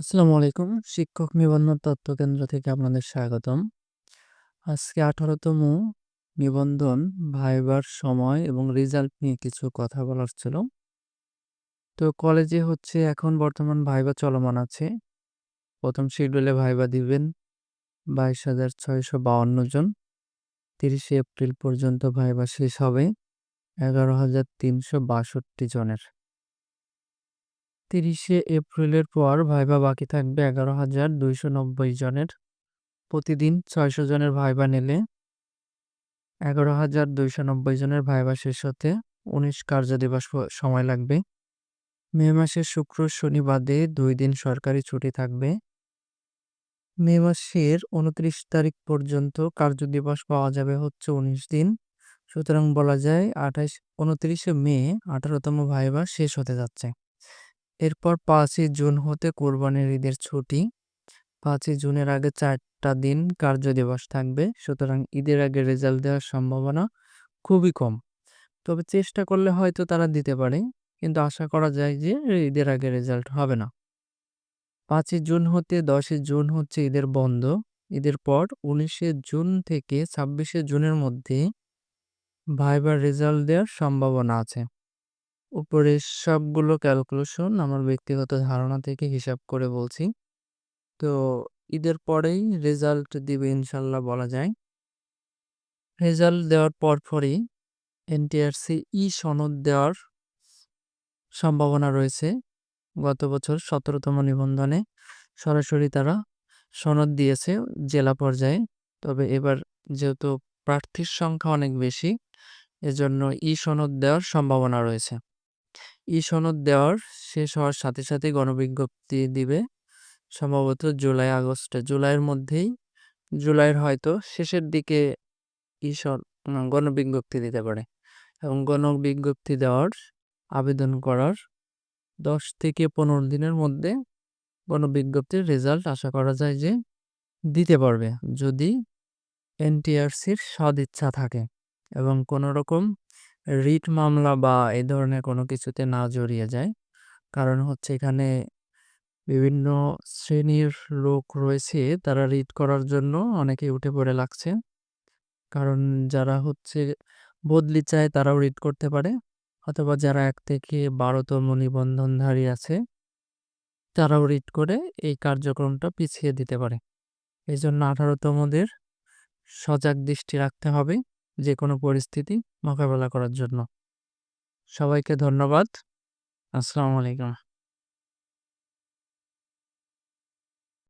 আসসালামু আলাইকুম। শিক্ষক নিবন্ধন তথ্য কেন্দ্র থেকে আপনাদের স্বাগতম। আজকে আঠারোতম নিবন্ধন, ভাইবার সময় এবং রেজাল্ট নিয়ে কিছু কথা বলার ছিল। তো কলেজে হচ্ছে এখন বর্তমান ভাইবা চলমান আছে। প্রথম শিডিউলে ভাইবা দিবেন বাইশ হাজার ছয়শো বাউন্ন জন। তিরিশে এপ্রিল পর্যন্ত ভাইবা শেষ হবে এগারো হাজার তিনশো বাষট্টি জনের। তিরিশে এপ্রিলের পর ভাইবা বাকি থাকবে এগারো হাজার দুইশো নব্বই জনের। প্রতিদিন ছয়শো জনের ভাইবা নিলে এগারো হাজার দুইশো নব্বই জনের ভাইবা শেষ হতে উনিশ কার্যদিবস সময় লাগবে। মে মাসের শুক্র শনি বাদে দুই দিন সরকারি ছুটি থাকবে। মে মাসের উনত্রিশ তারিখ পর্যন্ত কার্যদিবস পাওয়া যাবে হচ্ছে উনিশ দিন। সুতরাং বলা যায় আঠাশ, উনত্রিশে মে আঠারোতম ভাইবা শেষ হতে যাচ্ছে। এরপর পাঁচই জুন হতে কোরবানির ঈদের ছুটি। পাঁচই জুনের আগে চারটা দিন কার্য দিবস থাকবে, সুতরাং ঈদের আগে রেজাল্ট দেওয়ার সম্ভাবনা খুবই কম। তবে চেষ্টা করলে হয়তো তারা দিতে পারে, কিন্তু আশা করা যায় যে ঈদের আগে রেজাল্ট হবে না। পাঁচই জুন হতে দশই জুন হচ্ছে ঈদের বন্ধ। ঈদের পর উনিশে জুন থেকে ছাব্বিশে জুনের মধ্যে ভাইবার রেজাল্ট দেওয়ার সম্ভাবনা আছে। উপরে সবগুলো ক্যালকুলেশন আমার ব্যক্তিগত ধারণা থেকে হিসাব করে বলছি। তো ঈদের পরেই রেজাল্ট দিবে ইনশাল্লাহ বলা যায়। রেজাল্ট দেওয়ার পর পরই এনটিআরসি ই সনদ দেওয়ার সম্ভাবনা রয়েছে। গত বছর সতেরোতম নিবন্ধনে সরাসরি তারা সনদ দিয়েছে জেলা পর্যায়ে। তবে এবার যেহেতু প্রার্থীর সংখ্যা অনেক বেশি, এজন্য ই সনদ দেওয়ার সম্ভাবনা রয়েছে। ই সনদ দেওয়ার শেষ হওয়ার সাথে সাথে গণবিজ্ঞপ্তি দিবে। সম্ভবত জুলাই, আগস্টে। জুলাইয়ের মধ্যেই, জুলাইয়ের হয়তো শেষের দিকে ই গণবিজ্ঞপ্তি দিতে পারে। এবং গণবিজ্ঞপ্তি দেওয়ার, আবেদন করার দশ থেকে পনেরো দিনের মধ্যে গণবিজ্ঞপ্তির রেজাল্ট আশা করা যায় যে দিতে পারবে। যদি এনটিআরসির সদিচ্ছা থাকে এবং কোনো রকম রিট মামলা বা এই ধরনের কোনো কিছুতে না জড়িয়ে যায়। কারণ হচ্ছে এখানে বিভিন্ন শ্রেণির লোক রয়েছে, তারা রিট করার জন্য অনেকে উঠে পড়ে লাগছে। কারণ যারা হচ্ছে বদলি চায় তারাও রিট করতে পারে। অথবা যারা এক থেকে বারোতম নিবন্ধনধারী আছে, তারাও রিট করে এই কার্যক্রমটা পিছিয়ে দিতে পারে। এই জন্য আঠারোতমদের সজাগ দৃষ্টি রাখতে হবে। যে কোনো পরিস্থিতি মোকাবেলা করার জন্য। সবাইকে ধন্যবাদ। আসসালামু আলাইকুম।